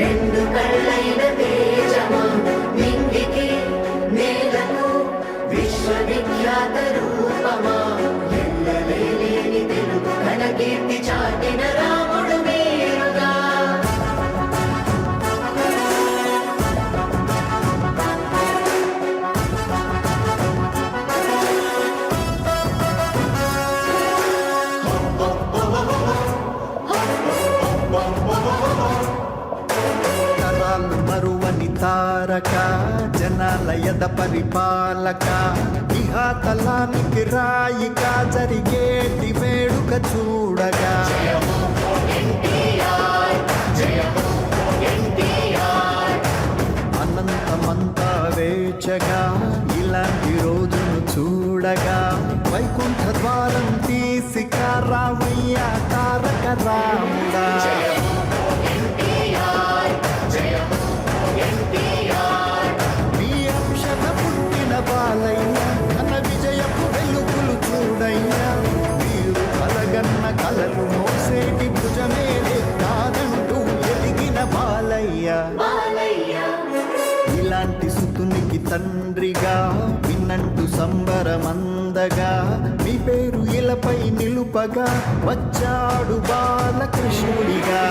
రెండు కళ్ళైన తారక జనాలయద పరిపాలక ఇహాతలానికి రాయిక జరిగేటి వేడుక చూడగా. అనంతమంతా వేచగా ఇలాంటి రోజును చూడగా. వైకుంఠ ద్వారం తీసిక రామయ్య తారక రామ. ఇలాంటి తండ్రిగా విన్నంటూ సంబరమందగా మీ పేరు ఇలపై నిలుపగా వచ్చాడు బాలకృష్ణుడిగా.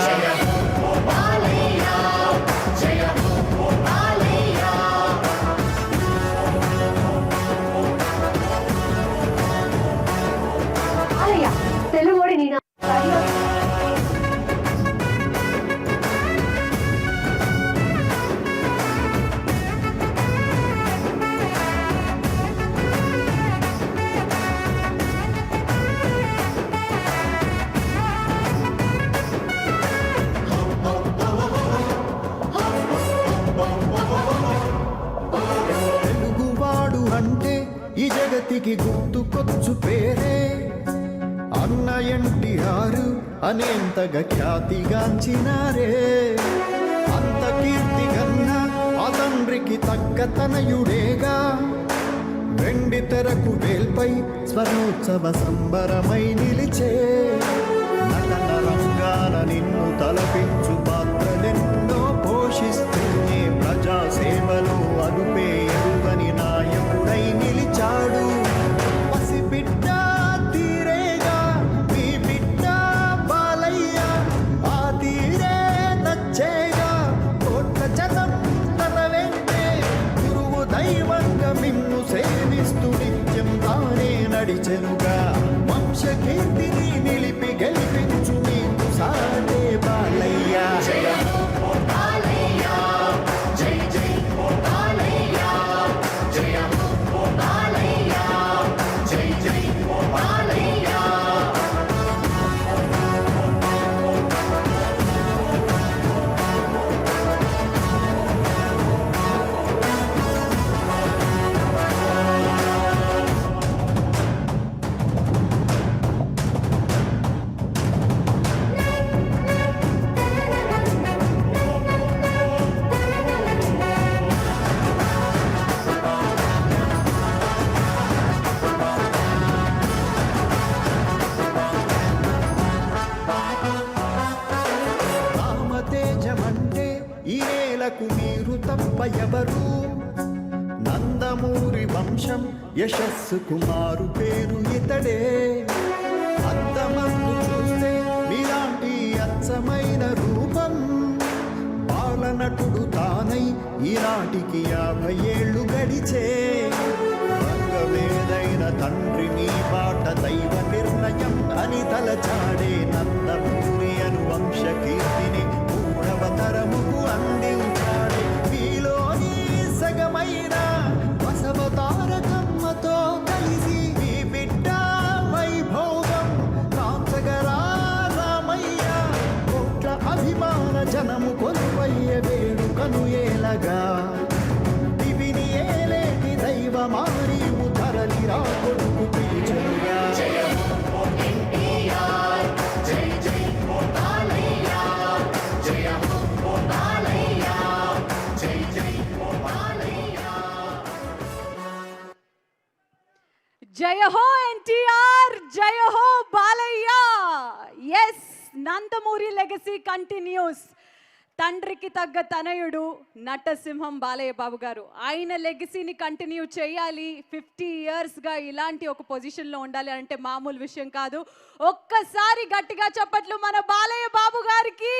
జగతికి పేరే అన్న ఎన్టీఆర్ అనేంతగా ఖ్యాతిగాంచినారే. అంత కీర్తి కన్నా ఆ తండ్రికి తగ్గ తనయుడేగా. వెండి తెరకు వేల్పై స్వర్ణోత్సవ సంబరమై నిలిచే. నేలకు మీరు తప్ప ఎవరు? నందమూరి వంశం యశస్సు కుమారు పేరు ఇతడే. అద్దమందు చూస్తే మీలాంటి అచ్చమైన రూపం. బాలనటుడు తానై ఈనాటికి యాభై వేడుకను ఏలగా దివిని ఏలేటి దైవమారీవు తరలిరా కొడుకు పిలిచనుగా జయ హో ఎన్టీఆర్ జయ హో Balayya yes Nandamuri legacy continues తండ్రికి తగ్గ తనయుడు నటసింహం బాలయ్య బాబు గారు. ఆయన లెగసీని కంటిన్యూ చేయాలి. ఫిఫ్టీ ఇయర్స్గా ఇలాంటి ఒక పొజిషన్లో ఉండాలి అంటే మామూలు విషయం కాదు. ఒక్కసారి గట్టిగా చప్పట్లు మన బాలయ్య బాబు గారికి.